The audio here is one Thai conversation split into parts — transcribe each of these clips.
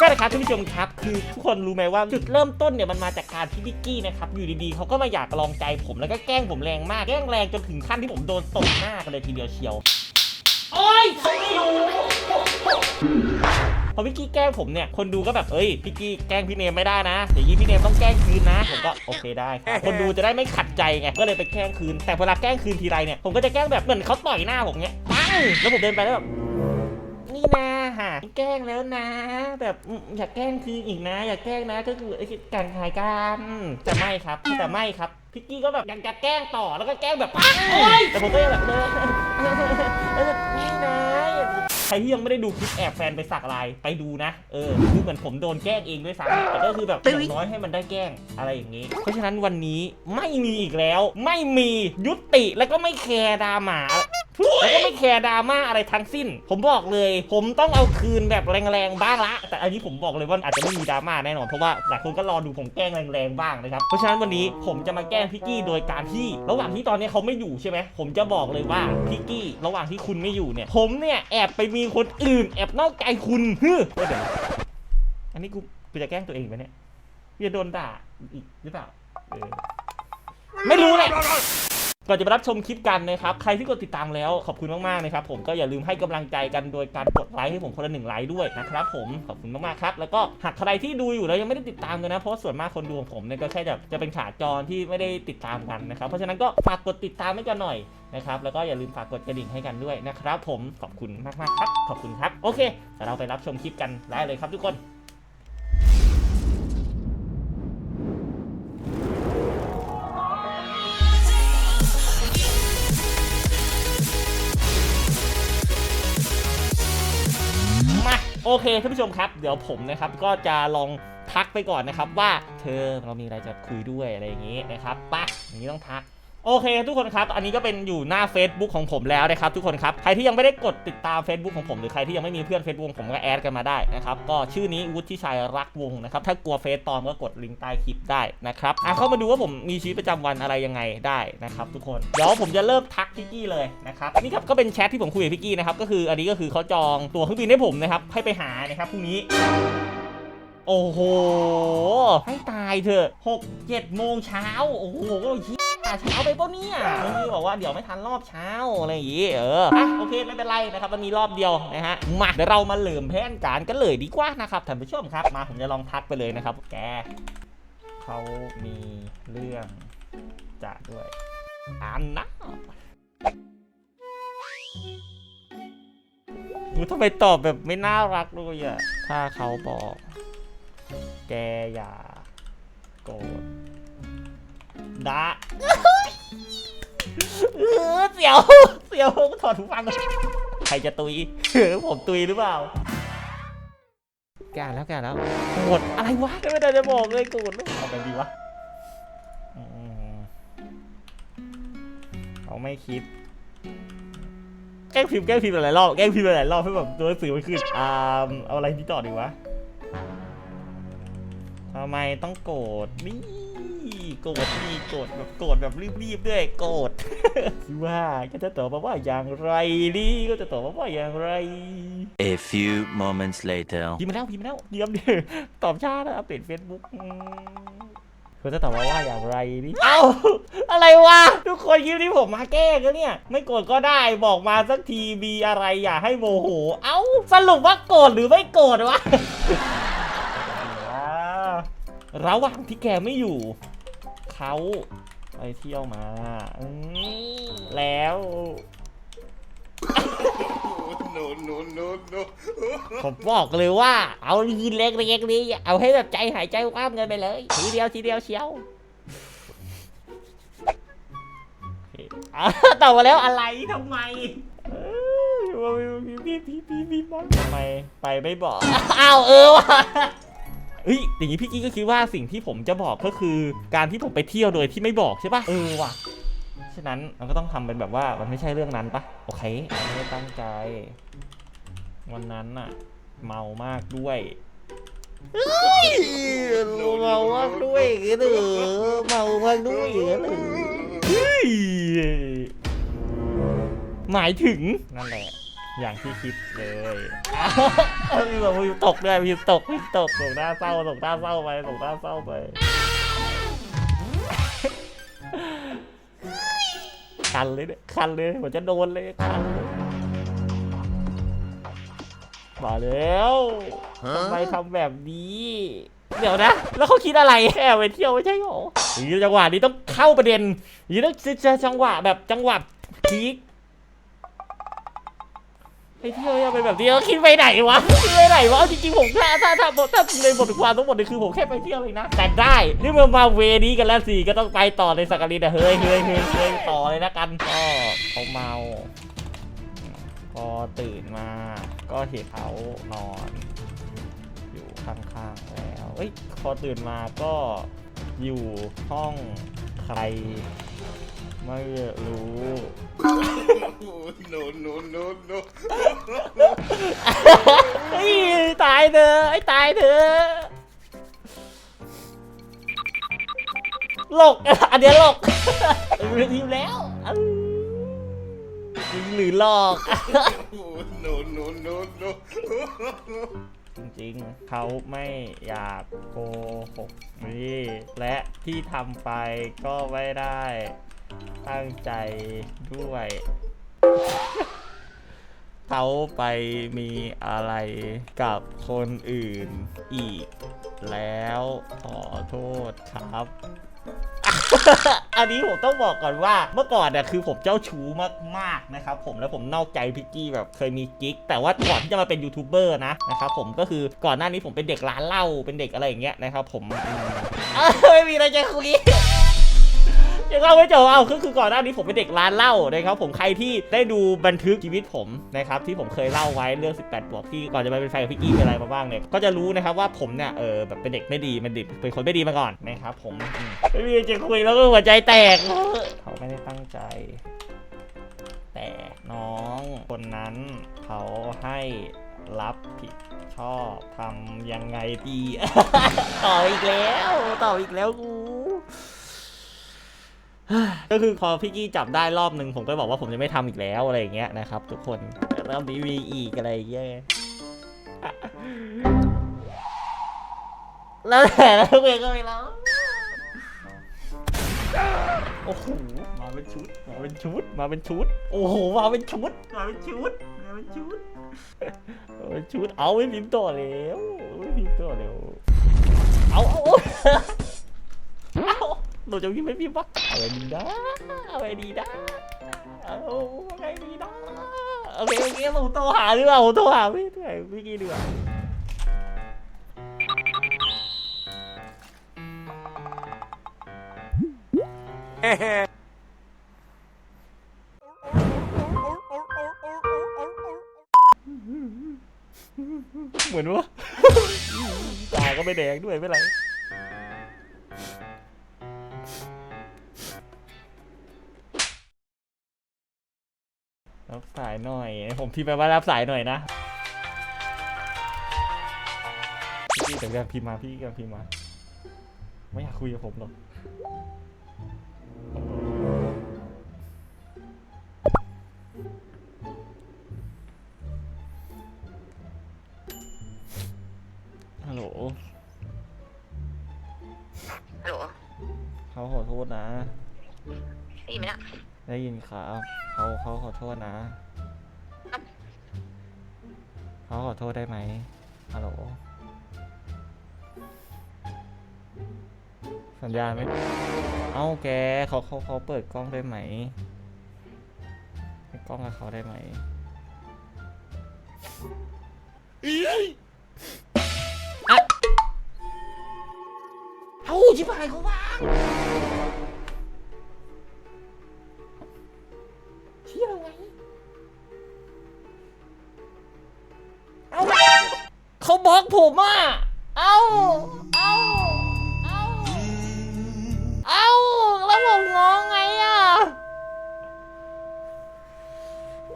ก็นะครับท่านผู้ชมครับ คือทุกคนรู้ไหมว่าจุดเริ่มต้นเนี่ยมันมาจากการที่นิกกี้นะครับอยู่ดีๆเขาก็มาอยากลองใจผมแล้วก็แกล้งผมแรงมากแกล้งแรงจนถึงขั้นที่ผมโดนตบหน้ากันเลยทีเดียวเชียวโอ๊ยเขาไม่รู้พอพี่กี้แกล้งผมเนี่ย คนดูก็แบบ เอ้ย พี่กี้แกล้งพี่เนมไม่ได้นะอย่างนี้พี่เนมต้องแกล้งคืนนะ ผมก็โอเคได้ครับ คนดูจะได้ไม่ขัดใจไง ก็เลยไปแกล้งคืน แต่เวลาแกล้งคืนทีไรเนี่ย ผมก็จะแกล้งแบบเหมือนเขาต่อยหน้าผมเงี้ยปังแล้วผมเดินไปแล้วแบบ นี่นะฮะแกล้งแล้วนะ แบบอืมอย่าแกล้งคืนอีกนะ อย่าแกล้งนะก็คือไอ้การขายกันแต่ไม่ครับแต่ไม่ครับพี่กี้ก็แบบอยากจะแกล้งต่อแล้วก็แกล้งแบบปังโอ๊ยแต่ผมก็ยังแบบเดินนี่นะใครที่ยังไม่ได้ดูคลิปแอบแฟนไปสักลายไปดูนะ เออคือเหมือนผมโดนแกล้งเองด้วยซ้ำแต่ก็คือแบบอย่างน้อยให้มันได้แกล้งอะไรอย่างนี้ เพราะฉะนั้นวันนี้ไม่มีอีกแล้ว ไม่มียุติแล้วก็ไม่แคร์ดราม่า แล้วก็ไม่แคร์ดราม่าอะไรทั้งสิ้น ผมบอกเลย ผมต้องเอาคืนแบบแรงๆบ้างละ แต่อันนี้ผมบอกเลยว่าอาจจะไม่มีดราม่าแน่นอนเพราะว่าหลายคนก็รอดูผมแกล้งแรงๆบ้างนะครับเพราะฉะนั้นวันนี้ผมจะมาแกล้งพี่กี้โดยการที่ ระหว่างที่ตอนนี้เขาไม่อยู่ใช่ไหมผมจะบอกเลยว่าพี่กี้ ระหว่างที่คุณไม่อยู่เนี่ย ผมเนี่ยแอบไปมีคนอื่น แอบนอกใจคุณฮึเดี๋ยวอันนี้กูกูจะแกล้งตัวเองไหมเนี่ยจะโดนด่าอีกหรือเปล่าไม่รู้แหละ ก่อนจะไปรับชมคลิปกันนะครับ ใครที่กดติดตามแล้วขอบคุณมากๆนะครับผมก็อย่าลืมให้กำลังใจกันโดยการกดไลค์ให้ผมคนละหนึ่งไลค์ด้วยนะครับผมขอบคุณมากๆครับ แล้วก็หากใครที่ดูอยู่แล้วยังไม่ได้ติดตามกันนะเพราะส่วนมากคนดูของผมเนี่ยก็แค่จะจะเป็นขาจรที่ไม่ได้ติดตามกันนะครับ เพราะฉะนั้นก็ฝากกดติดตามให้กันหน่อยนะครับแล้วก็อย่าลืมฝากกดกระดิ่งให้กันด้วยนะครับ ผมขอบคุณมากๆครับขอบคุณครับโอเคเดี๋ยวเราไปรับชมคลิปกันได้เลยครับทุกคน โอเคท่านผู้ชมครับ เดี๋ยวผมนะครับก็จะลองทักไปก่อนนะครับว่าเธอเรามีอะไรจะคุยด้วยอะไรอย่างนี้นะครับปะอย่างนี้ต้องทัก โอเคทุกคนครับ อันนี้ก็เป็นอยู่หน้า Facebook ของผมแล้วนะครับทุกคนครับ ใครที่ยังไม่ได้กดติดตาม Facebook ของผม หรือใครที่ยังไม่มีเพื่อน Facebook ของผมก็แอดกันมาได้นะครับ ก็ชื่อนี้วุฒิชัยรักวงนะครับ ถ้ากลัวเฟซปลอมก็กดลิงก์ใต้คลิปได้นะครับอะเข้ามาดูว่าผมมีชีวิตประจำวันอะไรยังไงได้นะครับทุกคน เดี๋ยวผมจะเริ่มทักพี่กี้เลยนะครับ นี่ครับก็เป็นแชทที่ผมคุยกับพี่กี้นะครับ ก็คืออันนี้ก็คือเขาจองตั๋วเครื่องบินให้ผมนะครับ ให้ไปหานะครับพรุ่งนี้โอ้โห ให้ตายเถอะหกเจ็ดโมงเช้า โอ้โหเหี้ย เช้าไปปะเนี่ยนี่บอกว่าเดี๋ยวไม่ทันรอบเช้าอะไรอย่างงี้เอออะโอเคไม่เป็นไรนะครับมันมีรอบเดียวนะฮะมาเดี๋ยวเรามาเหลิมแผนการกันเลยดีกว่านะครับท่านผู้ชมครับมาผมจะลองทักไปเลยนะครับ แกเขามีเรื่องจะด้วยอันนะดูทำไมตอบแบบไม่น่ารักเลยอะถ้าเขาบอก แกอย่าโกรธ ดะเออเสียว เสียวถอดหูฟังก่อนใครจะตุยผมตุยหรือเปล่าแกแล้วแกแล้วโกรธอะไรวะไม่ได้จะบอกเลยโกรธเอาไปดีวะอืมเขาไม่คิด แกล้งพิมพ์แกล้งพิมพ์หลายรอบแกล้งพิมพ์หลายรอบให้แบบตัวหนังสือมันขึ้นอ่าเอาอะไรที่ต่อดีวะทำไมต้องโกรธนี่ โกรธนี่โกรธแบบโกรธแบบรีบๆด้วยโกรธคิดว่าก็จะตอบมาว่าอย่างไรนี่ก็จะตอบมาว่าอย่างไร A few moments later. พิมพ์มาแล้วพิมพ์มาแล้วเดี๋ยวเดี๋ยวตอบช้านะอัปเดตเฟซบุ๊กเขาจะตอบมาว่าอย่างไรนี่ เอ้า อะไรวะ ทุกคนคิดที่ผมมาแก้กันเนี่ย ไม่โกรธก็ได้ บอกมาสักทีมีอะไรอย่าให้โมโห เอ้า สรุปว่าโกรธหรือไม่โกรธวะ ระหว่างที่แกไม่อยู่ เขาไปเที่ยวมาอืมแล้ว no, no, no, no. ผมบอกเลยว่า เอายีนเล็กเล็กนี้เอาให้แบบใจหายใจคว่ำกันไปเลย ทีเดียวทีเดียวเชียวโอเคอะตอบมาแล้วอะไรทำไมเอ้ยพี่พี่พี่พี่พี่บอกทำไมไปไม่บอกอ้าวเออว่ะ เฮ้ยอย่างนี้พี่กี้ก็คิดว่าสิ่งที่ผมจะบอกก็คือ การที่ผมไปเที่ยวโดยที่ไม่บอกใช่ปะเออว่ะฉะนั้นเราก็ต้องทำเป็นแบบว่ามันไม่ใช่เรื่องนั้นปะโอเคเราไม่ได้ตั้งใจ วันนั้นน่ะเมามากด้วยเฮ้ยเมามากด้วยเหรอเมามากด้วยเหรอเฮ้ยหมายถึงนั่นแหละ อย่างที่คิดเลยอ่มีแบบมีตกด้วยมีตกมีตกส่งหน้าเศร้าส่งหน้าเศร้าไปส่งหน้าเศร้าไปคันเลยเนี่ยคันเลยเหมือนจะโดนเลยคันเลยมาแล้วทำไมทำแบบนี้ เดี๋ยวนะ แล้วเขาคิดอะไรแอบไปเที่ยวไม่ใช่หรออย่างนี้จังหวะนี้ต้องเข้าประเด็นอย่างนี้ต้องจะจังหวะแบบจังหวะพีค ไปเที่ยวยังเป็นแบบนี้เขาคิดไปไหนวะคิดไปไหนวะเอาจริงๆผมถ้าถ้าถ้าถ้าในบทความทั้งหมดนี่คือผมแค่ไปเที่ยวเองนะแต่ได้นี่มันมาเวนี้กันแล้วสิก็ต้องไปต่อในสักการินะเฮ้ยเฮ้ยเฮ้ยเฮ้ยต่อเลยนะกันก็เขาเมาพอตื่นมาก็เห็นเขานอน อยู่ข้างๆแล้วเอ้ยพอตื่นมาก็อยู่ห้องใคร ไม่รู้ no, no, no, no. เฮ้ยตายเถอะไอ้ตายเถอะหลกอันเนี้ยหลกรู้ทีมแล้วอื้อจริงหรือหลอก no, no, no, no. จริงๆ เขาไม่อยากโกหกนี่และที่ทำไปก็ไม่ได้ ตั้งใจด้วยเขาไปมีอะไรกับคนอื่นอีกแล้วขอโทษครับ อันนี้ผมต้องบอกก่อนว่าเมื่อก่อนเนี่ยคือผมเจ้าชู้มากๆนะครับผมแล้วผมนอกใจพิกกี้แบบเคยมีกิ๊กแต่ว่าก่อนที่จะมาเป็นยูทูบเบอร์นะนะครับผมก็คือก่อนหน้านี้ผมเป็นเด็กร้านเหล้าเป็นเด็กอะไรอย่างเงี้ยนะครับผมไม่มีอะไรจะคุย ยังเล่าไม่จบเอาก็คือก่อนหน้านี้ผมเป็นเด็กร้านเหล้านะครับผมใครที่ได้ดูบันทึกชีวิตผมนะครับที่ผมเคยเล่าไว้เรื่อง 18 บวกที่ก่อนจะมาเป็นแฟนกับพี่กี้เป็นอะไรมาบ้างเนี่ยก็จะรู้นะครับว่าผมเนี่ยเออแบบเป็นเด็กไม่ดีเป็นด็กเป็นคนไม่ดีมาก่อนนะครับผมไม่มีจะคุยแล้วก็หัวใจแตกเขาไม่ได้ตั้งใจ แต่น้องคนนั้นเขาให้รับผิดชอบทำยังไงดี ต่ออีกแล้ว ต่ออีกแล้วกู ก็คือพอพี่กี้จับได้รอบหนึ่งผมก็บอกว่าผมจะไม่ทำอีกแล้วอะไรอย่างเงี้ยนะครับทุกคนแต่รอบนี้มีอีกอะไรอย่างเงี้ยแล้วแต่แล้วเองก็ไม่ร้องโอ้โหมาเป็นชุด มาเป็นชุด มาเป็นชุด โอ้โห มาเป็นชุด มาเป็นชุด มาเป็นชุดมาเป็นชุด เอาไม่พิมพ์ต่อแล้วไม่พิมพ์ต่อแล้ว เอาเอาเอา หนูจะพิมพ์ไม่พิมพ์วะเอาไว้ดีนะเอาไว้ดีนะเอาไว้ดีนะโอเคโอเคผมโทรหาดีกว่าผมโทรหาพี่พี่พี่กี้ดีกว่าเหมือนว่าตาก็ไม่แดงด้วยไม่ไร รับสายหน่อย ผมพิมพ์ไปว่ารับสายหน่อยนะ พี่แต่ยังพิมพ์มาพี่ยังพิมพ์มา ไม่อยากคุยกับผมหรอกฮัลโหลฮัลโหลเขาขอโทษนะได้ยินไหมเนะ ได้ยินครับเขาเขาขอโทษนะเขาขอโทษได้ไหมฮัลโหลสัญญาณไม่เอ้าแกเขาเขาเขาเปิดกล้องได้ไหมให้กล้องกับเขาได้ไหมอะเอ้าชิบหายเขาว่าง ล็อกผมอะ เอ้า เอ้า เอาเอาแล้วผมง้องไงอะ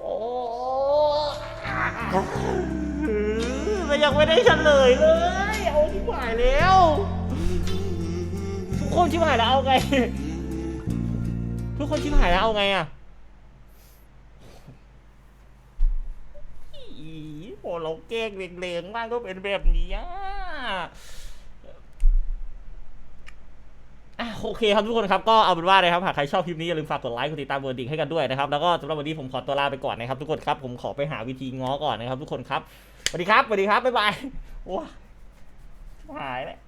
โอ้มันยังไม่ได้เฉลยเลย เอาชิบหายแล้ว ทุกคนชิบหายแล้วเอาไง ทุกคนชิบหายแล้วเอาไงอะ อีพอ เราแกล้งเลงๆมากก็เป็นแบบนี้อะโอเคครับทุกคนครับก็เอาเป็นว่านะครับหากใครชอบคลิปนี้อย่าลืมฝากกดไลค์กดติดตามกดกระดิ่งให้กันด้วยนะครับแล้วก็สำหรับวันนี้ผมขอตัวลาไปก่อนนะครับทุกคนครับผมขอไปหาวิธีง้อก่อนนะครับ ทุกคนครับสวัสดีครับสวัสดีครับบ๊ายบายว้าหายแล้ว